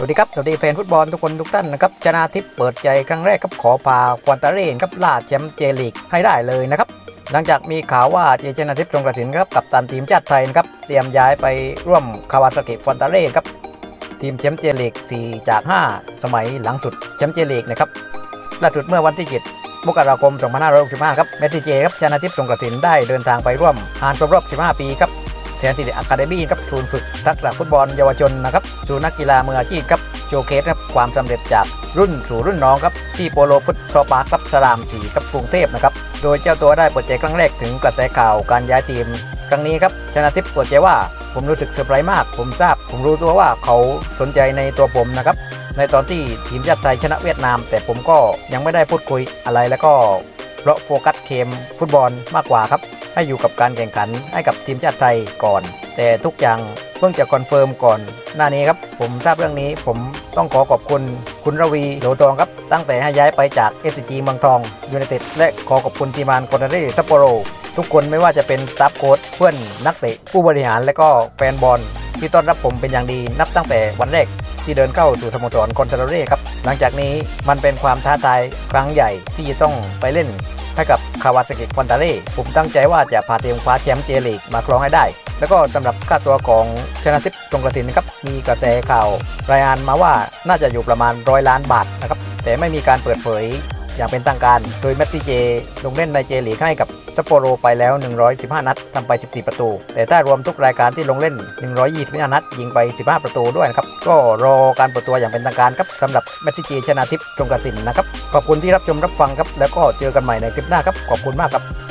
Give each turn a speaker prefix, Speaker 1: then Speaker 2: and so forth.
Speaker 1: สวัสดีครับ สวัสดีแฟนฟุตบอลทุกคนทุกท่านนะครับชนะทิพย์เปิดใจครั้งแรกครับขอพาควอนตาเรนครับล่าแชมป์เจลีกให้ได้เลยนะครับ หลังจากมีข่าวว่าเจชนาทิพย์ตรงกระสินครับกับตันทีมชาติไทยนะครับเตรียมย้ายไปร่วมคาวาซากิฟอนตาเรนครับทีมแชมป์เจลีก 4 จาก 5 สมัยหลังสุดแชมป์เจลีกนะครับล่าสุดเมื่อวันที่7มกราคม 2565 ครับเมสซี่เจครับชนะทิพย์ตรงกระสินได้เดินทางไปร่วมงานครบรอบ 15 ปีครับ เซียนสิริอะคาเดมี่ครับศูนย์ฝึกทักษะฟุตบอลเยาวชนนะครับศูนย์นักกีฬามืออาชีพครับโชว์เคสครับความสำเร็จจากรุ่นสู่รุ่นน้องครับที่โปโลฟุตซอปาร์คครับสรามสีครับกรุงเทพนะครับโดยเจ้าตัวได้เปิดใจครั้งแรกถึงกระแสข่าวการย้ายทีม ครั้งนี้ครับชนะทิพย์เปิดใจว่าผมรู้สึกเซอร์ไพรส์มาก ผมทราบ ผมรู้ตัวว่าเขาสนใจในตัวผมนะครับ ในตอนที่ทีมชาติไทยชนะเวียดนาม แต่ผมก็ยังไม่ได้พูดคุยอะไรแล้วก็เพราะโฟกัสเกมฟุตบอลมากกว่าครับ ให้อยู่กับการแข่งขันให้กับทีมชาติไทยก่อน แต่ทุกอย่างเพิ่งจะคอนเฟิร์มก่อน หน้านี้ครับ ผมทราบเรื่องนี้ ผมต้องขอขอบคุณคุณระวีโหลทองครับ ตั้งแต่ให้ย้ายไปจาก s อ g เมืองทองยูไนเต็ดและขอขอบคุณทีมงานคอนเทนซัปโปโรทุกคนไม่ว่าจะเป็นสตาฟโค้ชเพื่อนนักเตะผู้บริหารและก็แฟนบอลที่ต้อนรับผมเป็นอย่างดีนับตั้งแต่วันแรกที่เดินเข้าสู่สโมสรคอนเทนเร่ครับ หลังจากนี้มันเป็นความท้าทายครั้งใหญ่ที่จะต้องไปเล่น ให้กับคาวาซากิฟอนตาเร่ผมตั้งใจว่าจะพาทีมคว้าแชมป์เจลีกมาครองให้ได้ แล้วก็สำหรับค่าตัวของชนะทิพย์จงกระตินนะครับมีกระแสข่าวรายงานมาว่าน่าจะอยู่ประมาณร้อยล้านบาทนะครับแต่ไม่มีการเปิดเผย อย่างเป็นทางการ โดยแมสซี่เจ ลงเล่นในเจลีกให้กับซัปโปโรไปแล้ว 115 นัดทำไป 14 ประตู แต่ถ้ารวมทุกรายการที่ลงเล่น 125 นัด ยิงไป 15 ประตูด้วยนะครับ ก็รอการเปิดตัวอย่างเป็นทางการครับสำหรับแมสซี่เจชนะทิพย์จงกระสินนะครับ ขอบคุณที่รับชมรับฟังครับ แล้วก็เจอกันใหม่ในคลิปหน้าครับ ขอบคุณมากครับ